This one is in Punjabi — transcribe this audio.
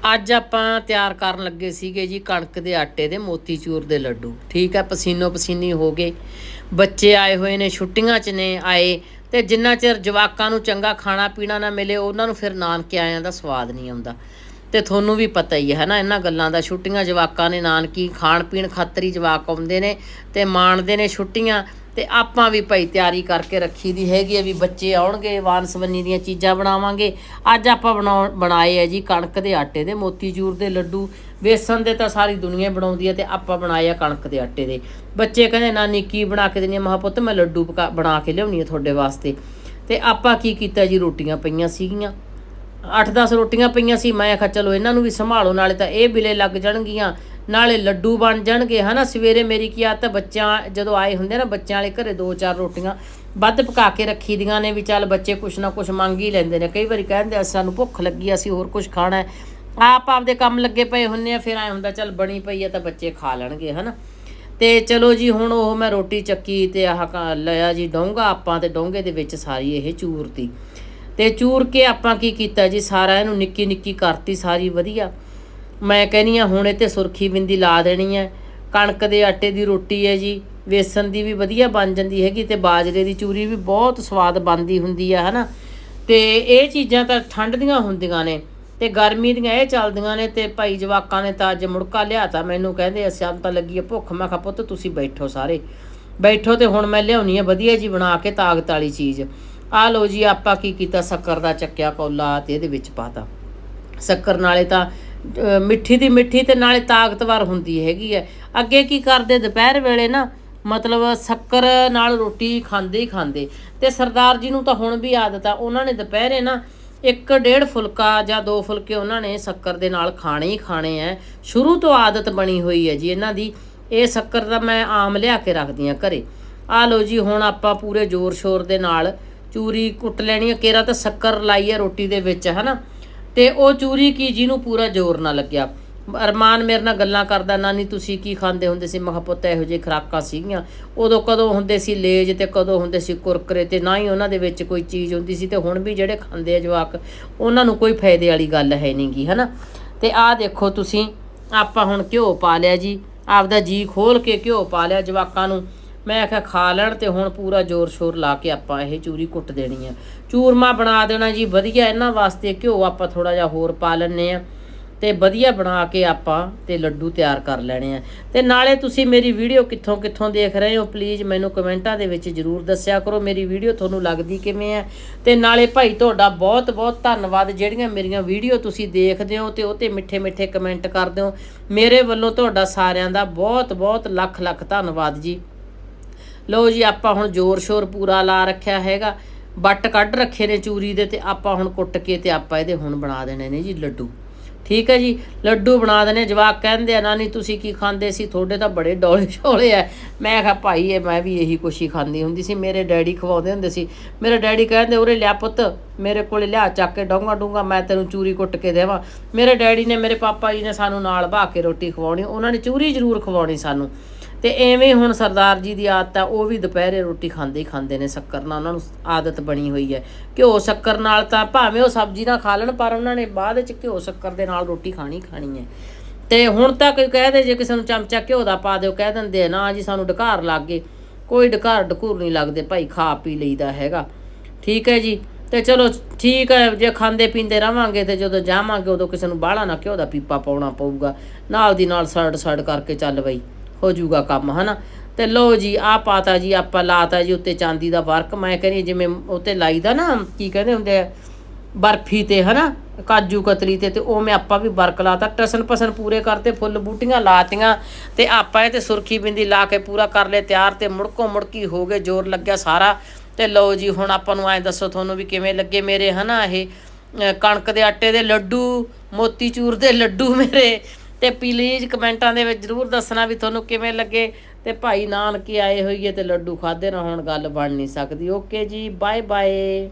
ਅੱਜ ਆਪਾਂ ਤਿਆਰ ਕਰਨ ਲੱਗੇ ਸੀਗੇ ਜੀ ਕਣਕ ਦੇ ਆਟੇ ਦੇ, ਮੋਤੀਚੂਰ ਦੇ ਲੱਡੂ। ਠੀਕ ਹੈ ਪਸੀਨੋ ਪਸੀਨੀ ਹੋ ਗਏ। ਬੱਚੇ ਆਏ ਹੋਏ ਨੇ, ਛੁੱਟੀਆਂ 'ਚ ਨੇ ਆਏ ਤੇ ਜਿੰਨਾ ਚਿਰ ਜਵਾਕਾਂ ਨੂੰ ਚੰਗਾ ਖਾਣਾ ਪੀਣਾ ਨਾ ਮਿਲੇ, ਉਹਨਾਂ ਨੂੰ ਫਿਰ ਨਾਨਕੇ ਆਇਆਂ ਦਾ ਸਵਾਦ ਨਹੀਂ ਆਉਂਦਾ। ਤੇ ਤੁਹਾਨੂੰ ਵੀ ਪਤਾ ਹੀ ਹੈ ਨਾ, ਇਹਨਾਂ ਗੱਲਾਂ ਦਾ ਛੁੱਟੀਆਂ ਜਵਾਕਾਂ ਨੇ ਨਾਨਕੀ ਖਾਣ ਪੀਣ ਖਾਤਰ ਹੀ ਜਵਾਕ ਆਉਂਦੇ ਨੇ ਤੇ ਮਾਣਦੇ ਨੇ ਛੁੱਟੀਆਂ। ਤੇ ਆਪਾਂ ਵੀ ਭਾਈ ਤਿਆਰੀ ਕਰਕੇ ਰੱਖੀ ਦੀ ਹੈਗੀ ਆ ਵੀ ਬੱਚੇ ਆਉਣਗੇ, ਵਾਨਸਵੰਨੀ ਦੀਆਂ ਚੀਜ਼ਾਂ ਬਣਾਵਾਂਗੇ। ਅੱਜ ਆਪਾਂ ਬਣਾਉ- ਬਣਾਏ ਆ ਜੀ ਕਣਕ ਦੇ ਆਟੇ ਦੇ, ਮੋਤੀਚੂਰ ਦੇ ਲੱਡੂ। ਵੇਸਣ ਦੇ ਤਾਂ ਸਾਰੀ ਦੁਨੀਆ ਬਣਾਉਂਦੀ ਹੈ ਤੇ ਆਪਾਂ ਬਣਾਏ ਆ ਕਣਕ ਦੇ ਆਟੇ ਦੇ। ਬੱਚੇ ਕਹਿੰਦੇ, ਨਾਨੀ, ਕੀ ਬਣਾ ਕੇ ਦੇਣੀ ਮਹਾ ਪੁੱਤ, ਮੈਂ ਲੱਡੂ ਪਕਾ, ਬਣਾ ਕੇ ਲਿਆਉਣੀ ਆ ਤੁਹਾਡੇ ਵਾਸਤੇ। ਤੇ ਆਪਾਂ ਕੀ ਕੀਤਾ ਜੀ? ਰੋਟੀਆਂ ਪਈਆਂ ਸੀਗੀਆਂ। 8-10 ਰੋਟੀਆਂ ਪਈਆਂ ਸੀ। ਮੈਂ ਆਖਿਆ ਚਲੋ, ਇਹਨਾਂ ਨੂੰ ਵੀ ਸੰਭਾਲੋ, ਨਾਲੇ ਤਾਂ ਇਹ ਬਿਲੇ ਲੱਗ ਜਾਣਗੀਆਂ। ਨਾਲੇ ਲੱਡੂ ਬਣ ਜਾਣਗੇ ਹਨਾ? ਸਵੇਰੇ ਮੇਰੀ ਕੀ ਆਦਤ ਹੈ, ਬੱਚਿਆਂ ਜਦੋਂ ਆਏ ਹੁੰਦੇ ਨਾ ਬੱਚਿਆਂ ਵਾਲੇ ਘਰੇ ਦੋ ਚਾਰ ਰੋਟੀਆਂ ਵੱਧ ਪਕਾ ਕੇ ਰੱਖੀ ਦੀਆਂ ਨੇ ਵੀ ਚੱਲ ਬੱਚੇ ਕੁਛ ਨਾ ਕੁਛ ਮੰਗ ਹੀ ਲੈਂਦੇ ਨੇ। ਕਈ ਵਾਰੀ ਕਹਿੰਦੇ ਆ, ਸਾਨੂੰ ਭੁੱਖ ਲੱਗੀ ਅਸੀਂ ਹੋਰ ਕੁਛ ਖਾਣਾ ਹੈ। ਆਪ ਆਪਦੇ ਕੰਮ ਲੱਗੇ ਪਏ ਹੁੰਨੇ ਆ ਫਿਰ ਐ ਹੁੰਦਾ ਚੱਲ ਬਣੀ ਪਈ ਆ ਤਾਂ ਬੱਚੇ ਖਾ ਲੈਣਗੇ ਹਨਾ? ਤੇ ਚਲੋ ਜੀ ਹੁਣ ਉਹ ਮੈਂ ਰੋਟੀ ਚੱਕੀ ਤੇ ਆਹ ਕ- ਲਿਆ ਜੀ ਡੋਂਗਾ ਆਪਾਂ ਤੇ ਡੋਂਗੇ ਦੇ ਵਿੱਚ ਸਾਰੀ ਇਹ ਚੂਰਤੀ। ਤੇ ਚੂਰ ਕੇ ਆਪਾਂ ਕੀ ਕੀਤਾ ਜੀ ਸਾਰਾ ਇਹਨੂੰ ਨਿੱਕੀ ਨਿੱਕੀ ਕਰਤੀ ਸਾਰੀ ਵਧੀਆ। ਮੈਂ ਕਹਿੰਨੀ ਆ ਹੁਣ ਇਹ ਤੇ ਸੁਰਖੀ ਬਿੰਦੀ ਲਾ ਦੇਣੀ ਹੈ। ਕਣਕ ਦੇ ਆਟੇ ਦੀ ਰੋਟੀ ਹੈ ਜੀ, ਵੇਸਣ ਦੀ ਵੀ ਵਧੀਆ ਬਣ ਜਾਂਦੀ ਹੈਗੀ ਤੇ ਬਾਜਰੇ ਦੀ ਚੂਰੀ ਵੀ ਬਹੁਤ ਸਵਾਦ ਬਣਦੀ ਹੁੰਦੀ ਆ, ਹਨਾ। ਤੇ ਇਹ ਚੀਜ਼ਾਂ ਤਾਂ ਠੰਡ ਦੀਆਂ ਹੁੰਦੀਆਂ ਨੇ ਤੇ ਗਰਮੀ ਦੀਆਂ ਇਹ ਚੱਲਦੀਆਂ ਨੇ ਤੇ ਭਾਈ ਜਵਾਕਾਂ ਨੇ ਤਾਂ ਅੱਜ ਮੁੜਕਾ ਲਿਆਤਾ ਮੈਨੂੰ ਕਹਿੰਦੇ ਅਸਾਂ ਤਾਂ ਲੱਗੀ ਆ ਭੁੱਖ। ਮੈਂ ਕਿਹਾ, ਪੁੱਤ, ਤੁਸੀਂ ਬੈਠੋ ਸਾਰੇ। ਬੈਠੋ ਤੇ ਹੁਣ ਮੈਂ ਲਿਆਉਣੀ ਆ ਵਧੀਆ ਜੀ ਬਣਾ ਕੇ ਤਾਕਤ ਵਾਲੀ ਚੀਜ਼। ਆ ਲਓ ਜੀ, ਆਪਾਂ ਕੀ ਕੀਤਾ? ਸ਼ੱਕਰ ਦਾ ਚੱਕਿਆ ਕੌਲਾ ਤੇ ਇਹਦੇ ਵਿੱਚ ਪਾਤਾ ਸ਼ੱਕਰ ਨਾਲੇ ਤਾਂ ਮਿੱਠੀ ਦੀ ਮਿੱਠੀ ਤੇ ਨਾਲੇ ਤਾਕਤਵਰ ਹੁੰਦੀ ਹੈਗੀ ਹੈ। ਅੱਗੇ ਕੀ ਕਰਦੇ? ਦੁਪਹਿਰ ਵੇਲੇ ਨਾ ਮਤਲਬ ਸ਼ੱਕਰ ਨਾਲ ਰੋਟੀ ਖਾਂਦੇ ਹੀ ਖਾਂਦੇ। ਤੇ ਸਰਦਾਰ ਜੀ ਨੂੰ ਤਾਂ ਹੁਣ ਵੀ ਆਦਤ ਆ, ਉਹਨਾਂ ਨੇ ਦੁਪਹਿਰੇ ਨਾ ਇੱਕ ਡੇਢ ਫੁਲਕਾ ਜਾਂ ਦੋ ਫੁਲਕੇ ਉਹਨਾਂ ਨੇ ਸ਼ੱਕਰ ਦੇ ਨਾਲ ਖਾਣੇ ਹੀ ਖਾਣੇ ਐ ਸ਼ੁਰੂ ਤੋਂ ਆਦਤ ਬਣੀ ਹੋਈ ਹੈ ਜੀ ਇਹਨਾਂ ਦੀ। ਇਹ ਸ਼ੱਕਰ ਤਾਂ ਮੈਂ ਆਮ ਲਿਆ ਕੇ ਰੱਖਦੀ ਆ ਘਰੇ। ਆ ਲਓ ਜੀ, ਹੁਣ ਆਪਾਂ ਪੂਰੇ ਜ਼ੋਰ ਸ਼ੋਰ ਦੇ ਨਾਲ ਚੂਰੀ ਕੁੱਟ ਲੈਣੀ ਹੈ ਕੇਰਾ ਤਾਂ ਸ਼ੱਕਰ ਲਾਈ ਹੈ ਰੋਟੀ ਦੇ ਵਿੱਚ, ਹਨਾ? ਤੇ ਉਹ ਚੂਰੀ ਕੀ ਜਿਹਨੂੰ ਪੂਰਾ ਜ਼ੋਰ ਨਾ ਲੱਗਿਆ। ਅਰਮਾਨ ਮੇਰੇ ਨਾਲ ਗੱਲਾਂ ਕਰਦਾ, ਨਾਨੀ, ਤੁਸੀਂ ਕੀ ਖਾਂਦੇ ਹੁੰਦੇ ਸੀ? ਮੈਂ ਪੁੱਤ, ਇਹੋ ਜਿਹੀ ਖੁਰਾਕਾਂ ਸੀਗੀਆਂ। ਉਦੋਂ ਕਦੋਂ ਹੁੰਦੇ ਸੀ ਲੇਜ ਤੇ ਕਦੋਂ ਹੁੰਦੇ ਸੀ ਕੁਰਕਰੇ ਤੇ ਨਾ ਹੀ ਉਹਨਾਂ ਦੇ ਵਿੱਚ ਕੋਈ ਚੀਜ਼ ਹੁੰਦੀ ਸੀ ਤੇ ਹੁਣ ਵੀ ਜਿਹੜੇ ਖਾਂਦੇ ਆ ਜਵਾਕ, ਉਹਨਾਂ ਨੂੰ ਕੋਈ ਫਾਇਦੇ ਵਾਲੀ ਗੱਲ ਹੈ ਨਹੀਂਗੀ ਹਨਾ? ਤੇ ਆਹ ਦੇਖੋ ਤੁਸੀਂ, ਆਪਾਂ ਹੁਣ ਘਿਓ ਪਾ ਲਿਆ ਜੀ, ਆਪਦਾ ਜੀ ਖੋਲ ਕੇ ਘਿਓ ਪਾ ਲਿਆ ਜਵਾਕਾਂ ਨੂੰ। ਮੈਂ ਆਖਿਆ, ਖਾ ਲੈਣ ਤੇ ਹੁਣ ਪੂਰਾ ਜ਼ੋਰ ਸ਼ੋਰ ਲਾ ਕੇ ਆਪਾਂ ਇਹ ਚੂਰੀ ਕੁੱਟ ਦੇਣੀ ਆ। ਚੂਰਮਾ ਬਣਾ ਦੇਣਾ ਜੀ, ਵਧੀਆ ਇਹਨਾਂ ਵਾਸਤੇ ਘਿਓ ਆਪਾਂ ਥੋੜਾ ਜਿਹਾ ਹੋਰ ਪਾ ਲੈਣੇ ਆ ਤੇ ਵਧੀਆ ਬਣਾ ਕੇ ਆਪਾਂ ਤੇ ਲੱਡੂ ਤਿਆਰ ਕਰ ਲੈਣੇ ਆ। ਤੇ ਨਾਲੇ ਤੁਸੀਂ ਮੇਰੀ ਵੀਡੀਓ ਕਿੱਥੋਂ ਕਿੱਥੋਂ ਦੇਖ ਰਹੇ ਹੋ ਪਲੀਜ਼ ਮੈਨੂੰ ਕਮੈਂਟਾਂ ਦੇ ਵਿੱਚ ਜਰੂਰ ਦੱਸਿਆ ਕਰੋ, ਮੇਰੀ ਵੀਡੀਓ ਤੁਹਾਨੂੰ ਲੱਗਦੀ ਕਿਵੇਂ ਆ। ਤੇ ਨਾਲੇ ਭਾਈ ਤੁਹਾਡਾ ਬਹੁਤ ਬਹੁਤ ਧੰਨਵਾਦ, ਜਿਹੜੀਆਂ ਮੇਰੀਆਂ ਵੀਡੀਓ ਤੁਸੀਂ ਦੇਖਦੇ ਹੋ ਤੇ ਉਹ ਤੇ ਮਿੱਠੇ ਮਿੱਠੇ ਕਮੈਂਟ ਕਰਦੇ ਹੋ। ਮੇਰੇ ਵੱਲੋਂ ਤੁਹਾਡਾ ਸਾਰਿਆਂ ਦਾ ਬਹੁਤ ਬਹੁਤ ਲੱਖ ਲੱਖ ਧੰਨਵਾਦ ਜੀ। ਲਓ ਜੀ, ਆਪਾਂ ਹੁਣ ਜ਼ੋਰ ਸ਼ੋਰ ਪੂਰਾ ਲਾ ਰੱਖਿਆ ਹੈਗਾ। ਬੱਟ ਕੱਢ ਰੱਖੇ ਨੇ ਚੂਰੀ ਦੇ ਤੇ ਆਪਾਂ ਹੁਣ ਕੁੱਟ ਕੇ ਤੇ ਆਪਾਂ ਇਹਦੇ ਹੁਣ ਬਣਾ ਦੇਣੇ ਨੇ ਜੀ ਲੱਡੂ। ਠੀਕ ਹੈ ਜੀ, ਲੱਡੂ ਬਣਾ ਦੇਣੇ। ਜਵਾਕ ਕਹਿੰਦੇ ਆ, ਨਾਨੀ, ਤੁਸੀਂ ਕੀ ਖਾਂਦੇ ਸੀ? ਤੁਹਾਡੇ ਤਾਂ ਬੜੇ ਡੋਲੇ ਛੋਲੇ ਆ। ਮੈਂ ਕਿਹਾ, ਭਾਈ, ਇਹ ਮੈਂ ਵੀ ਇਹੀ ਕੁਛ ਹੀ ਖਾਂਦੀ ਹੁੰਦੀ ਸੀ। ਮੇਰੇ ਡੈਡੀ ਖਵਾਉਂਦੇ ਹੁੰਦੇ ਸੀ। ਮੇਰੇ ਡੈਡੀ ਕਹਿੰਦੇ, ਉਰੇ ਲਿਆ ਪੁੱਤ, ਮੇਰੇ ਕੋਲੇ ਲਿਆ, ਚੱਕ ਕੇ ਡੋਂਗਾ ਡੂੰਗਾ, ਮੈਂ ਤੈਨੂੰ ਚੂਰੀ ਕੁੱਟ ਕੇ ਦੇਵਾਂ। ਮੇਰੇ ਡੈਡੀ ਨੇ, ਮੇਰੇ ਪਾਪਾ ਜੀ ਨੇ ਸਾਨੂੰ ਨਾਲ ਬਹਾ ਕੇ ਰੋਟੀ ਖਵਾਉਣੀ। ਉਹਨਾਂ ਨੇ ਚੂਰੀ ਜ਼ਰੂਰ ਖਵਾਉਣੀ ਸਾਨੂੰ। ਤੇ ਐਵੇਂ ਹੁਣ ਸਰਦਾਰ ਜੀ ਦੀ ਆਦਤ ਆ, ਉਹ ਵੀ ਦੁਪਹਿਰੇ ਰੋਟੀ ਖਾਂਦੇ ਹੀ ਖਾਂਦੇ ਨੇ ਸ਼ੱਕਰ ਨਾਲ, ਉਹਨਾਂ ਨੂੰ ਆਦਤ ਬਣੀ ਹੋਈ ਹੈ। ਘਿਓ ਸ਼ੱਕਰ ਨਾਲ ਤਾਂ ਭਾਵੇਂ ਉਹ ਸਬਜ਼ੀ ਨਾ ਖਾ ਲੈਣ, ਪਰ ਉਹਨਾਂ ਨੇ ਬਾਅਦ ਵਿੱਚ ਘਿਓ ਸ਼ੱਕਰ ਦੇ ਨਾਲ ਰੋਟੀ ਖਾਣੀ ਖਾਣੀ ਹੈ। ਤੇ ਹੁਣ ਤਾਂ ਕੋਈ ਕਹਦੇ ਜੇ ਕਿਸੇ ਨੂੰ ਚਮਚਾ ਘਿਓ ਦਾ ਪਾ ਦਿਓ, ਕਹਿ ਦਿੰਦੇ ਆ, ਨਾ ਜੀ, ਸਾਨੂੰ ਢਕਾਰ ਲੱਗ ਗਏ। ਕੋਈ ਢਕਾਰ ਡਕੂਰ ਨਹੀਂ ਲੱਗਦੇ, ਭਾਈ ਖਾ ਪੀ ਲਈਦਾ ਹੈਗਾ। ਠੀਕ ਹੈ ਜੀ? ਤੇ ਚਲੋ, ਠੀਕ ਹੈ, ਜੇ ਖਾਂਦੇ ਪੀਂਦੇ ਰਵਾਂਗੇ ਤੇ ਜਦੋਂ ਜਾਵਾਂਗੇ, ਉਦੋਂ ਕਿਸੇ ਨੂੰ ਬਾਹਲਾ ਨਾ ਘਿਓ ਦਾ ਪੀਪਾ ਪਾਉਣਾ ਪਊਗਾ। ਨਾਲ ਦੀ ਨਾਲ ਸੜ ਸੜ ਕਰਕੇ ਚੱਲ ਬਈ। ਹੋ ਜਾਊਗਾ ਕੰਮ, ਹਨਾ? ਤੇ ਲੋ ਜੀ ਆ ਪਾਤਾ ਜੀ, ਆਪਾਂ ਲਾਤਾ ਜੀ ਉੱਤੇ ਚਾਂਦੀ ਦਾ ਵਰਕ। ਮੈਂ ਕਹਿੰਦੀ ਜਿਵੇਂ ਉੱਤੇ ਲਾਈਦਾ ਨਾ, ਕੀ ਕਹਿੰਦੇ ਹੁੰਦੇ ਆ, ਬਰਫੀ ਤੇ, ਹਨਾ? ਕਾਜੂ ਕਤਲੀ ਤੇ ਤੇ ਉਹ ਮੈਂ ਆਪਾਂ ਵੀ ਵਰਕ ਲਾਤਾ। ਟਸਨ ਪਸਨ ਪੂਰੇ ਕਰਤੇ, ਫੁੱਲ ਬੂਟੀਆਂ ਲਾਤੀਆਂ। ਤੇ ਆਪਾਂ ਇਹ ਤੇ ਸੁਰਖੀ ਬਿੰਦੀ ਲਾ ਕੇ ਪੂਰਾ ਕਰ ਲਿਆ ਤਿਆਰ ਤੇ ਮੁੜਕੋ ਮੁੜਕੀ ਹੋ ਗਏ, ਜ਼ੋਰ ਲੱਗਿਆ ਸਾਰਾ। ਤੇ ਲਓ ਜੀ, ਹੁਣ ਆਪਾਂ ਨੂੰ ਐਂ ਦੱਸੋ ਤੁਹਾਨੂੰ ਵੀ ਕਿਵੇਂ ਲੱਗੇ ਮੇਰੇ, ਹਨਾ, ਇਹ ਕਣਕ ਦੇ ਆਟੇ ਦੇ ਲੱਡੂ ਮੋਤੀਚੂਰ ਦੇ ਲੱਡੂ ਮੇਰੇ। ਤੇ ਪਲੀਜ਼ ਕਮੈਂਟਾਂ ਦੇ ਵਿੱਚ ਜ਼ਰੂਰ ਦੱਸਣਾ ਵੀ ਤੁਹਾਨੂੰ ਕਿਵੇਂ ਲੱਗੇ ਤੇ ਭਾਈ ਨਾਨਕੀ ਆਏ ਹੋਈਏ ਤੇ ਲੱਡੂ ਖਾਦੇ ਨਾ ਹੁਣ, ਗੱਲ ਬਣ ਨਹੀਂ ਸਕਦੀ। ਓਕੇ ਜੀ ਬਾਏ ਬਾਏ